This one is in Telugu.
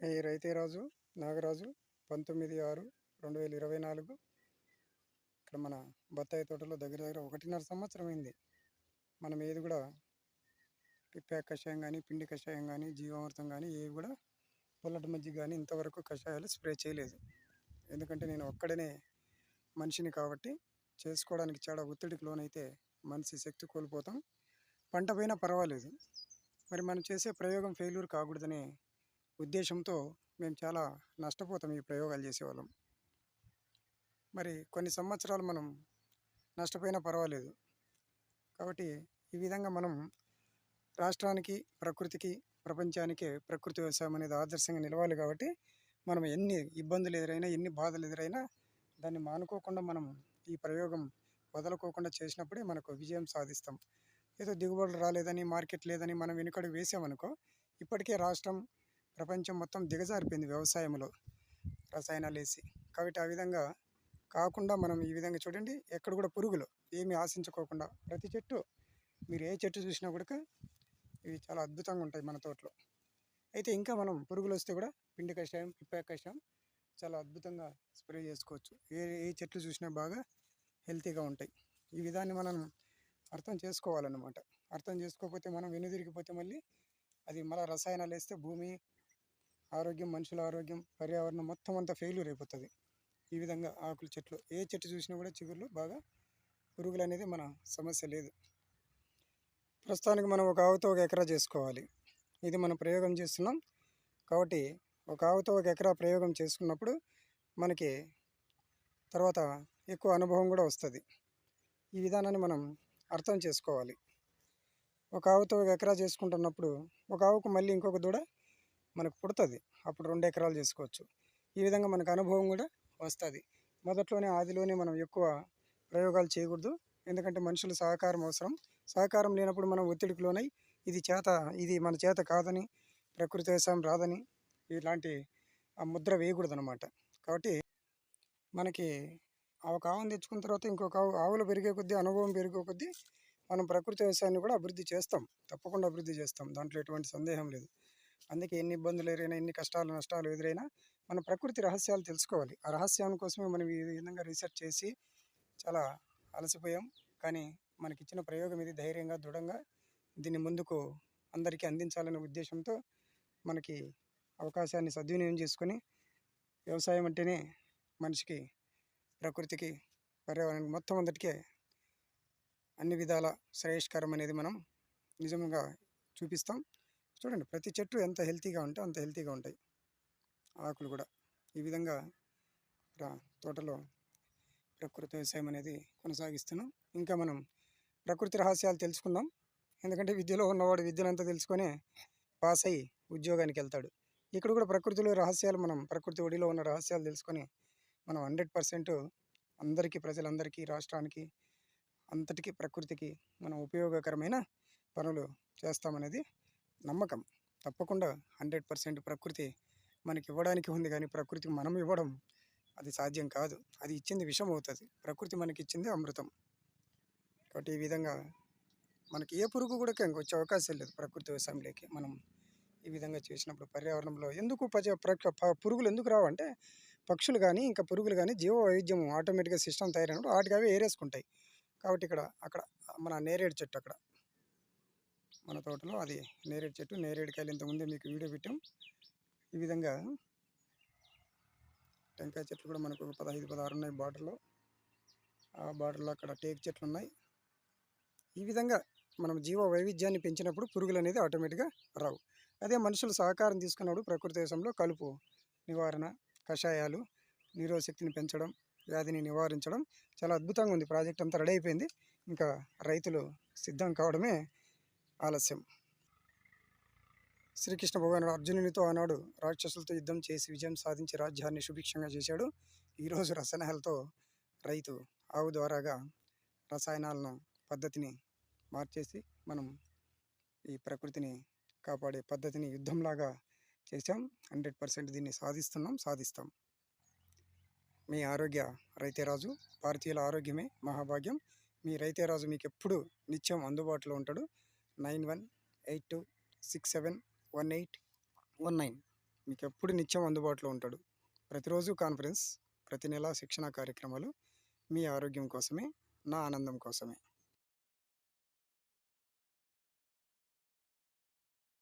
ఈ రైతేరాజు నాగరాజు పంతొమ్మిది ఆరు రెండు వేల ఇరవై నాలుగు. ఇక్కడ మన బత్తాయి తోటలో దగ్గర దగ్గర ఒకటిన్నర సంవత్సరం అయింది. మనం ఏది కూడా పిప్పా కషాయం కానీ పిండి కషాయం కానీ జీవామృతం కానీ ఏవి కూడా పుల్లటి మజ్జిగ కానీ ఇంతవరకు కషాయాలు స్ప్రే చేయలేదు. ఎందుకంటే నేను ఒక్కడనే మనిషిని కాబట్టి చేసుకోవడానికి చాలా ఒత్తిడికి లోనైతే మనిషి శక్తి కోల్పోతాం. పంట పైన పర్వాలేదు. మరి మనం చేసే ప్రయోగం ఫెయిల్యూర్ కాకూడదని ఉద్దేశంతో మేము చాలా నష్టపోతాం ఈ ప్రయోగాలు చేసేవాళ్ళం. మరి కొన్ని సంవత్సరాలు మనం నష్టపోయినా పర్వాలేదు. కాబట్టి ఈ విధంగా మనం రాష్ట్రానికి ప్రకృతికి ప్రపంచానికే ప్రకృతి వ్యవసాయం అనేది ఆదర్శంగా నిలవాలి కాబట్టి మనం ఎన్ని ఇబ్బందులు ఎదురైనా ఎన్ని బాధలు ఎదురైనా దాన్ని మానుకోకుండా మనం ఈ ప్రయోగం వదలుకోకుండా చేసినప్పుడే మనకు విజయం సాధిస్తాం. ఏదో దిగుబడులు రాలేదని మార్కెట్ లేదని మనం వెనుకడుగు వేసామనుకో ఇప్పటికే రాష్ట్రం ప్రపంచం మొత్తం దిగజారిపోయింది వ్యవసాయంలో రసాయనాలు వేసి కాబట్టి ఆ విధంగా కాకుండా మనం ఈ విధంగా చూడండి ఎక్కడ కూడా పురుగులు ఏమి ఆశించుకోకుండా ప్రతి చెట్టు మీరు ఏ చెట్టు చూసినా కూడా ఇవి చాలా అద్భుతంగా ఉంటాయి మన తోటలో. అయితే ఇంకా మనం పురుగులు వస్తే కూడా పిండి కషాయం పిప్పా కషాయం చాలా అద్భుతంగా స్ప్రే చేసుకోవచ్చు. ఏ ఏ చెట్లు చూసినా బాగా హెల్తీగా ఉంటాయి. ఈ విధాన్ని మనం అర్థం చేసుకోవాలన్నమాట. అర్థం చేసుకోకపోతే మనం వెనుదిరిగిపోతే మళ్ళీ అది మళ్ళీ రసాయనాలు వేస్తే భూమి ఆరోగ్యం మనుషుల ఆరోగ్యం పర్యావరణం మొత్తం అంతా ఫెయిల్యూర్ అయిపోతుంది. ఈ విధంగా ఆకుల చెట్లు ఏ చెట్టు చూసినా కూడా చిగుర్లు బాగా పురుగులు అనేది మన సమస్య లేదు. ప్రస్తుతానికి మనం ఒక ఆవుతో ఒక ఎకరా చేసుకోవాలి. ఇది మనం ప్రయోగం చేస్తున్నాం. కాబట్టి ఒక ఆవుతో ఒక ఎకరా ప్రయోగం చేసుకున్నప్పుడు మనకి తర్వాత ఎక్కువ అనుభవం కూడా వస్తుంది. ఈ విధానాన్ని మనం అర్థం చేసుకోవాలి. ఒక ఆవుతో ఒక ఎకరా చేసుకుంటున్నప్పుడు ఒక ఆవుకు మళ్ళీ ఇంకొక దూడ మనకు పుడుతుంది. అప్పుడు రెండు ఎకరాలు చేసుకోవచ్చు. ఈ విధంగా మనకు అనుభవం కూడా వస్తుంది. మొదట్లోనే ఆదిలోనే మనం ఎక్కువ ప్రయోగాలు చేయకూడదు. ఎందుకంటే మనుషుల సహకారం అవసరం. సహకారం లేనప్పుడు మనం ఒత్తిడికి లోనై ఇది చేత ఇది మన చేత కాదని ప్రకృతి వ్యవసాయం రాదని ఇలాంటి ఆ ముద్ర వేయకూడదు అనమాట కాబట్టి మనకి ఆ ఒక ఆవును తెచ్చుకున్న తర్వాత ఇంకొక ఆవు ఆవులు పెరిగే కొద్దీ అనుభవం పెరిగే కొద్దీ మనం ప్రకృతి వ్యవసాయాన్ని కూడా అభివృద్ధి చేస్తాం. తప్పకుండా అభివృద్ధి చేస్తాం. దాంట్లో ఎటువంటి సందేహం లేదు. అందుకే ఎన్ని ఇబ్బందులు ఎదురైనా ఎన్ని కష్టాలు నష్టాలు ఎదురైనా మన ప్రకృతి రహస్యాలు తెలుసుకోవాలి. ఆ రహస్యం కోసమే మనం ఈ విధంగా రీసెర్చ్ చేసి చాలా అలసిపోయాం. కానీ మనకి ఇచ్చిన ప్రయోగం ఇది ధైర్యంగా దృఢంగా దీన్ని ముందుకు అందరికీ అందించాలనే ఉద్దేశంతో మనకి అవకాశాన్ని సద్వినియోగం చేసుకొని వ్యవసాయం అంటేనే మనిషికి ప్రకృతికి పర్యావరణానికి మొత్తం అందరికీ అన్ని విధాల శ్రేయస్కరం అనేది మనం నిజంగా చూపిస్తాం. చూడండి ప్రతి చెట్టు ఎంత హెల్తీగా ఉంటే అంత హెల్తీగా ఉంటాయి. ఆకులు కూడా. ఈ విధంగా తోటలో ప్రకృతి వ్యవసాయం అనేది కొనసాగిస్తున్నాం. ఇంకా మనం ప్రకృతి రహస్యాలు తెలుసుకుందాం. ఎందుకంటే విద్యలో ఉన్నవాడు విద్యనంతా తెలుసుకొని పాస్ అయ్యి ఉద్యోగానికి వెళ్తాడు. ఇక్కడ కూడా ప్రకృతిలో రహస్యాలు మనం ప్రకృతి ఒడిలో ఉన్న రహస్యాలు తెలుసుకొని మనం హండ్రెడ్ పర్సెంట్ అందరికీ ప్రజలందరికీ రాష్ట్రానికి అంతటికీ ప్రకృతికి మనం ఉపయోగకరమైన పనులు చేస్తామనేది నమ్మకం. తప్పకుండా హండ్రెడ్ పర్సెంట్ ప్రకృతి మనకి ఇవ్వడానికి ఉంది కానీ ప్రకృతికి మనం ఇవ్వడం అది సాధ్యం కాదు. అది ఇచ్చింది విషం అవుతుంది ప్రకృతి మనకి ఇచ్చింది అమృతం. కాబట్టి ఈ విధంగా మనకి ఏ పురుగు కూడా వచ్చే అవకాశం లేదు ప్రకృతి వ్యవసాయంలోకి. మనం ఈ విధంగా చేసినప్పుడు పర్యావరణంలో ఎందుకు పచ ప్ర- ప- పురుగులు ఎందుకు రావంటే పక్షులు కానీ ఇంకా పురుగులు కానీ జీవ వైవిధ్యం ఆటోమేటిక్గా సిస్టమ్ తయారైనప్పుడు వాటికి అవి ఏరేసుకుంటాయి. కాబట్టి ఇక్కడ అక్కడ మన నేరేడు చెట్టు అక్కడ మన తోటలో అది నేరేడు చెట్టు నేరేడుకాయలు ఇంతకుముందే మీకు వీడియో పెట్టాం. ఈ విధంగా టెంకాయ చెట్లు కూడా మనకు పదహైదు పదహారు ఉన్నాయి బార్డర్లో ఆ బార్డర్లో అక్కడ టేక్ చెట్లు ఉన్నాయి. ఈ విధంగా మనం జీవ వైవిధ్యాన్ని పెంచినప్పుడు పురుగులు అనేది ఆటోమేటిక్గా రావు. అదే మనుషులు సహకారం తీసుకున్నప్పుడు ప్రకృతి దేశంలో కలుపు నివారణ కషాయాలు నిరోధశక్తిని పెంచడం వ్యాధిని నివారించడం చాలా అద్భుతంగా ఉంది. ప్రాజెక్ట్ అంతా రెడీ అయిపోయింది. ఇంకా రైతులు సిద్ధం కావడమే ఆలస్యం. శ్రీకృష్ణ భగవానుడు అర్జునునితో ఆనాడు రాక్షసులతో యుద్ధం చేసి విజయం సాధించి రాజ్యాన్ని సుభిక్షంగా చేశాడు. ఈరోజు రసాయనాలతో రైతు ఆవు ద్వారాగా రసాయనాలను పద్ధతిని మార్చేసి మనం ఈ ప్రకృతిని కాపాడే పద్ధతిని యుద్ధంలాగా చేశాం. హండ్రెడ్ పర్సెంట్ దీన్ని సాధిస్తున్నాం సాధిస్తాం. మీ ఆరోగ్య రైతేరాజు భారతీయుల ఆరోగ్యమే మహాభాగ్యం. మీ రైతేరాజు మీకు ఎప్పుడు నిత్యం అందుబాటులో ఉంటాడు. Nine one eight two six seven one eight one nine మీకు ఎప్పుడు నిత్యం అందుబాటులో ఉంటాడు. ప్రతిరోజు కాన్ఫరెన్స్ ప్రతి నెల శిక్షణ కార్యక్రమాలు మీ ఆరోగ్యం కోసమే నా ఆనందం కోసమే.